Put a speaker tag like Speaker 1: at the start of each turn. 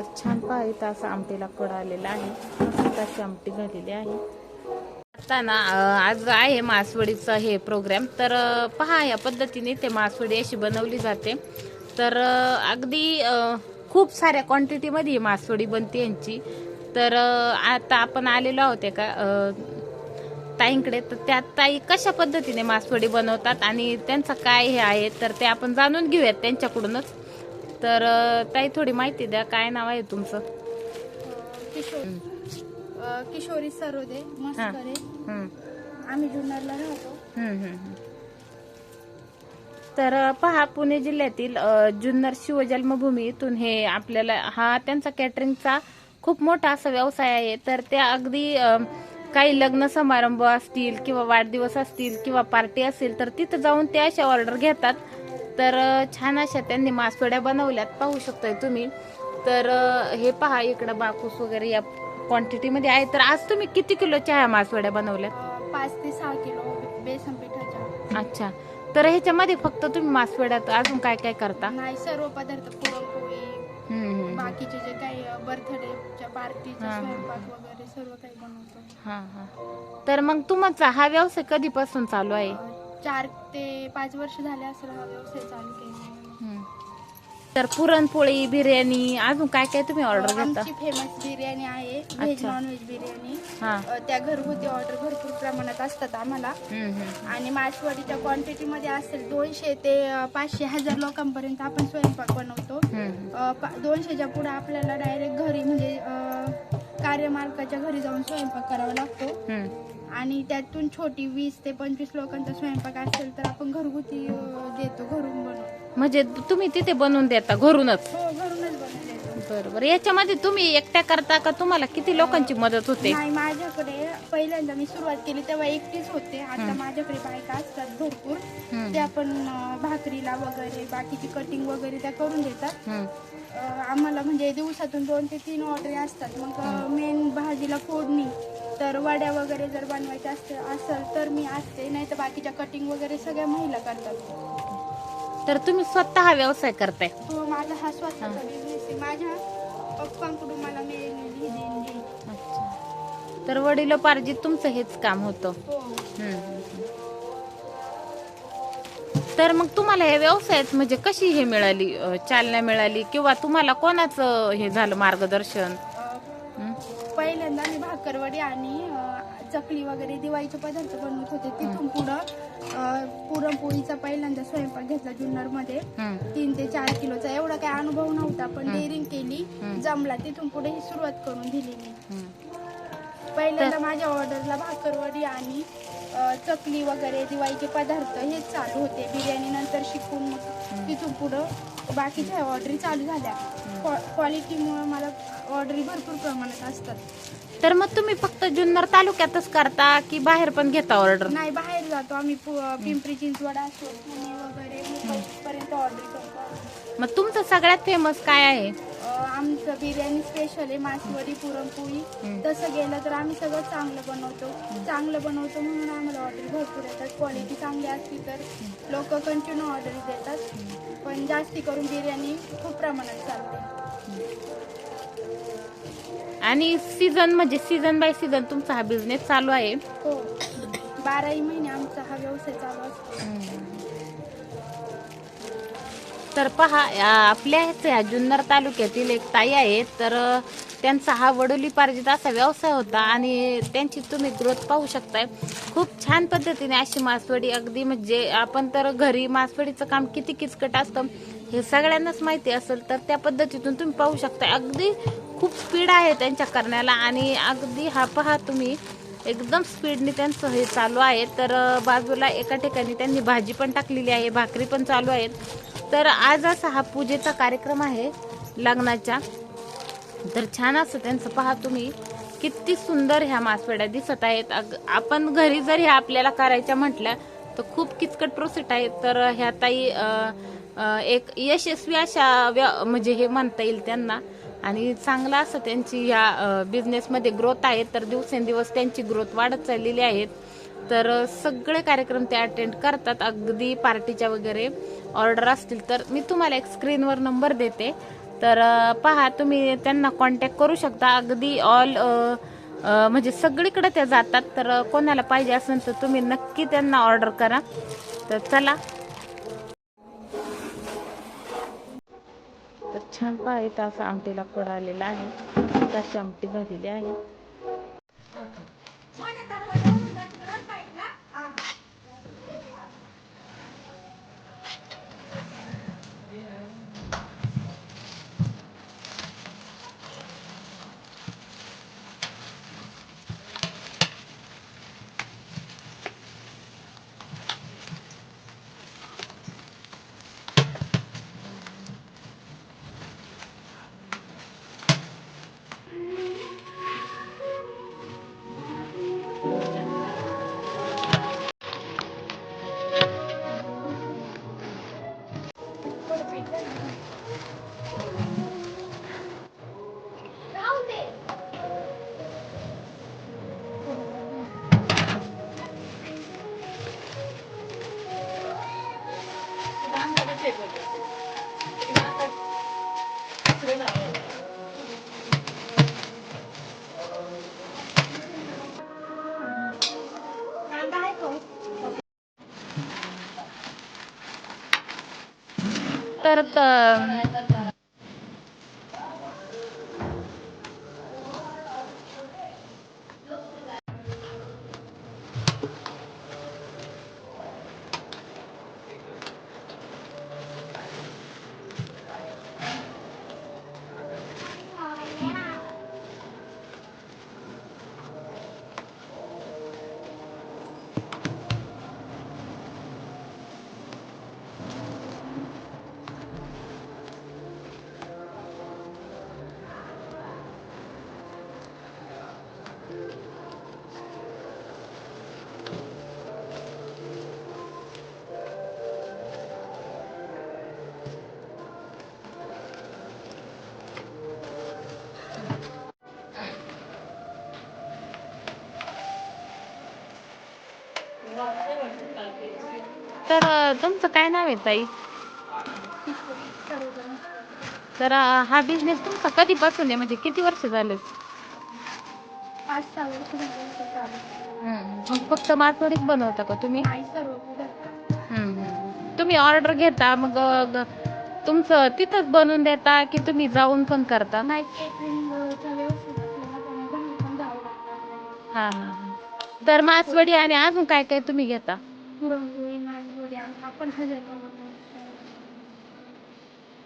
Speaker 1: तर छान पहा असा आमटीला कड आलेला आहे. मस्त अशी आमटी झालेली आहे. आता ना आज आहे मासवडीचं हे प्रोग्राम तर पहा या पद्धतीने ते मासवडी अशी बनवली जाते. तर अगदी खूप साऱ्या क्वांटिटीमध्ये मासवडी बनते यांची. तर आता आपण आलेलो आहोत का ताईंकडे. तर त्या ताई कशा पद्धतीने मासवडी बनवतात आणि त्यांचं काय हे आहे तर ते आपण जाणून घेऊयात त्यांच्याकडूनच. तर ताई थोडी माहिती द्या. काय नाव आहे तुमचं?
Speaker 2: किशोर. किशोरी सरोदे मस्करे
Speaker 1: हम्म.
Speaker 2: आम्ही जुन्नरला राहतो.
Speaker 1: हम्म, हम्म, हम्म. तर पहा पुणे जिल्ह्यातील अ, जुन्नर शिवजन्मभूमी इथून हे आपल्याला हा त्यांचा कॅटरिंगचा खूप मोठा असा व्यवसाय आहे. तर त्या अगदी अ, काही लग्न समारंभ असतील किंवा वाढदिवस असतील किंवा पार्टी असेल तर तिथं जाऊन ते अशा ऑर्डर घेतात. तर छान अशा त्यांनी मासवड्या बनवल्यात. पाहू शकताय तुम्ही. तर हे पहा इकडं बाकूस वगैरे या क्वांटिटीमध्ये आहे. तर आज तुम्ही किती किलोच्या ह्या मासवड्या बनवल्यात?
Speaker 2: अ, पाच ते सहा किलो बेसन पिठाच्या.
Speaker 1: अच्छा. तर ह्याच्यामध्ये फक्त तुम्ही मासवड्यात अजून काय काय करता?
Speaker 2: नाही सर्व पदार्थ पुरणपोळी. बाकीचे जे काही बर्थडेच्या पार्टीचा
Speaker 1: हा.
Speaker 2: स्वयंपाक वगैरे सर्व काही बनवतो.
Speaker 1: हा हा. तर मग तुमचा हा व्यवसाय कधीपासून चालू आहे?
Speaker 2: चार ते पाच वर्ष झाले असेल हा व्यवसाय चालू केला
Speaker 1: हम्म. तर पुरणपोळी बिर्याणी अजून काय काय तुम्ही ऑर्डर घेता
Speaker 2: आमची फेमस बिर्याणी आहे व्हेज
Speaker 1: अच्छा.
Speaker 2: नॉन व्हेज बिर्याणी
Speaker 1: हा
Speaker 2: अ, त्या घरगुती ऑर्डर भरपूर प्रमाणात असतात आम्हाला
Speaker 1: हम्म, हम्म.
Speaker 2: आणि मासवडीच्या क्वांटिटीमध्ये असेल दोनशे ते अ, पाचशे हजार लोकांपर्यंत आपण स्वयंपाक बनवतो
Speaker 1: हम्म.
Speaker 2: अ, पा- दोनशेच्या पुढे आपल्याला डायरेक्ट घरी म्हणजे अ, कार्यमालकाच्या घरी जाऊन स्वयंपाक करावा लागतो.
Speaker 1: हम्म.
Speaker 2: आणि त्यातून छोटी वीस ते पंचवीस लोकांचा स्वयंपाक असेल तर आपण घरगुती अ, देतो घरून बनवतो.
Speaker 1: म्हणजे तुम्ही तिथे बनवून देता घरूनच?
Speaker 2: हो घरूनच बनवून देतो.
Speaker 1: बरोबर. याच्यामध्ये तुम्ही एकट्या करता का? तुम्हाला किती लोकांची मदत होते?
Speaker 2: नाही माझ्याकडे पहिल्यांदा मी सुरुवात केली तेव्हा एकटीच होते. आता. माझ्याकडे बायका असतात भरपूर.
Speaker 1: हम्म.
Speaker 2: त्या पण अ, भाकरीला वगैरे बाकीची कटिंग वगैरे त्या करून देतात.
Speaker 1: हम्म.
Speaker 2: आम्हाला म्हणजे दिवसातून दोन ते तीन ऑर्डर असतात. मग मेन भाजीला फोडणी तर वड्या वगैरे जर बनवायच्या असते असेल तर मी असते. नाही तर बाकीच्या कटिंग वगैरे सगळ्या महिला करतात.
Speaker 1: तर तुम्ही स्वतः हा व्यवसाय करताय?
Speaker 2: तो माझा हा स्वतःचा बिझनेस आहे. माझ्या पप्पांकडून मला मिळालेली ही देणगी आहे.
Speaker 1: अच्छा. तर वडिलोपार्जित तुमचं हेच काम होतं.
Speaker 2: हो.
Speaker 1: हम्म, हम्म, हम्म. तर मग तुम्हाला या व्यवसायात म्हणजे कशी हे मिळाली अ, चालना मिळाली किंवा तुम्हाला कोणाचं हे झालं मार्गदर्शन हं?
Speaker 2: पहिल्यांदा मी भाकरवडी आणि अ, चकली वगैरे दिवाळीचे पदार्थ बनवत होते तिथून पुढं अ, पुरणपोळीचा पहिल्यांदा स्वयंपाक घेतला जुन्नरमध्ये
Speaker 1: हं.
Speaker 2: तीन ते चार किलोचा एवढा काही अनुभव नव्हता पण
Speaker 1: हं.
Speaker 2: डेअरिंग केली
Speaker 1: हं.
Speaker 2: जमला तिथून पुढे ही सुरुवात करून दिली मी
Speaker 1: हं.
Speaker 2: पहिल्यांदा माझ्या ऑर्डरला भाकरवडी आणि चकली वगैरे दिवाळीचे पदार्थ हेच चालू होते. बिर्याणी नंतर शिकून मग तिथून पुढं बाकीच्या ऑर्डरी चालू झाल्या. क्वालिटीमुळे मला ऑर्डरी भरपूर प्रमाणात असतात.
Speaker 1: तर मग तुम्ही फक्त जुन्नर तालुक्यातच करता की बाहेर पण घेता ऑर्डर
Speaker 2: नाही बाहेर जातो. आम्ही पु- पिंपरी चिंचवड असो पुणे वगैरे मुंबईपर्यंत ऑर्डर करतो.
Speaker 1: मग तुमचं सगळ्यात फेमस काय आहे?
Speaker 2: आमचं बिर्याणी स्पेशल आहे मासवडी पुरणपोळी. तसं गेलं तर आम्ही सगळं चांगलं बनवतो. चांगलं बनवतो म्हणून आम्हाला ऑर्डर भरपूर येतात. क्वालिटी चांगली असली तर लोक कंटिन्यू ऑर्डर देतात. पण जास्ती करून बिर्याणी खूप प्रमाणात चालते.
Speaker 1: आणि सीझन म्हणजे सीझन बाय सीझन तुमचा हा बिझनेस चालू आहे.
Speaker 2: हो. बाराही महिने आमचा हा व्यवसाय चालू असतो.
Speaker 1: तर पहा आपल्या ह्याच या जुन्नर तालुक्यातील एक ताई आहे. तर त्यांचा हा वडोलीपार्जित असा व्यवसाय होता आणि त्यांची तुम्ही ग्रोथ पाहू शकताय. खूप छान पद्धतीने अशी मासवडी अगदी म्हणजे आपण तर घरी मासवडीचं काम किती किचकट असतं हे सगळ्यांनाच माहिती असेल तर त्या पद्धतीतून तुम्ही पाहू शकता अगदी खूप स्पीड आहे त्यांच्या करण्याला आणि अगदी हा पहा तुम्ही एकदम स्पीडने त्यांचं हे चालू आहे. तर बाजूला एका ठिकाणी त्यांनी भाजी पण टाकलेली आहे भाकरी पण चालू आहेत. तर आज असा हा पूजेचा कार्यक्रम आहे लग्नाच्या. तर छान असं त्यांचं पहा तुम्ही किती सुंदर ह्या मासवड्या दिसत आहेत. अग- आपण घरी जर ह्या आपल्याला करायच्या म्हटल्या तर खूप किचकट प्रोसेट आहे. तर ह्या ताई एक यशस्वी अशा व्य- म्हणजे हे म्हणता येईल त्यांना. आणि चांगला असं त्यांची ह्या बिझनेसमध्ये ग्रोथ आहे तर दिवसेंदिवस त्यांची ग्रोथ वाढत चाललेली आहेत तर सगळे कार्यक्रम ते अटेंड करतात. अगदी पार्टीच्या वगैरे ऑर्डर असतील तर मी तुम्हाला एक स्क्रीनवर नंबर देते. तर पहा तुम्ही त्यांना कॉन्टॅक्ट करू शकता. अगदी ऑल म्हणजे सगळीकडे त्या जातात. तर कोणाला पाहिजे असेल तर तुम्ही नक्की त्यांना ऑर्डर करा. तर चला. तर छान पाय इथं असं आमटीला फोड आलेला आहे. तशी आमटी झालेली आहे. तर तुमचं काय नाव आहे ताई? तर हा बिझनेस तुमचा कधीपासून आहे? म्हणजे किती वर्ष झाले? फक्त मासवडीच बनवता का तुम्ही. तुम्ही ऑर्डर घेता मग तुमचं तिथंच बनवून देता की तुम्ही जाऊन पण करता?
Speaker 2: नाही
Speaker 1: हा. तर मासवडी आणि अजून काय काय तुम्ही घेता?
Speaker 2: आपण हजार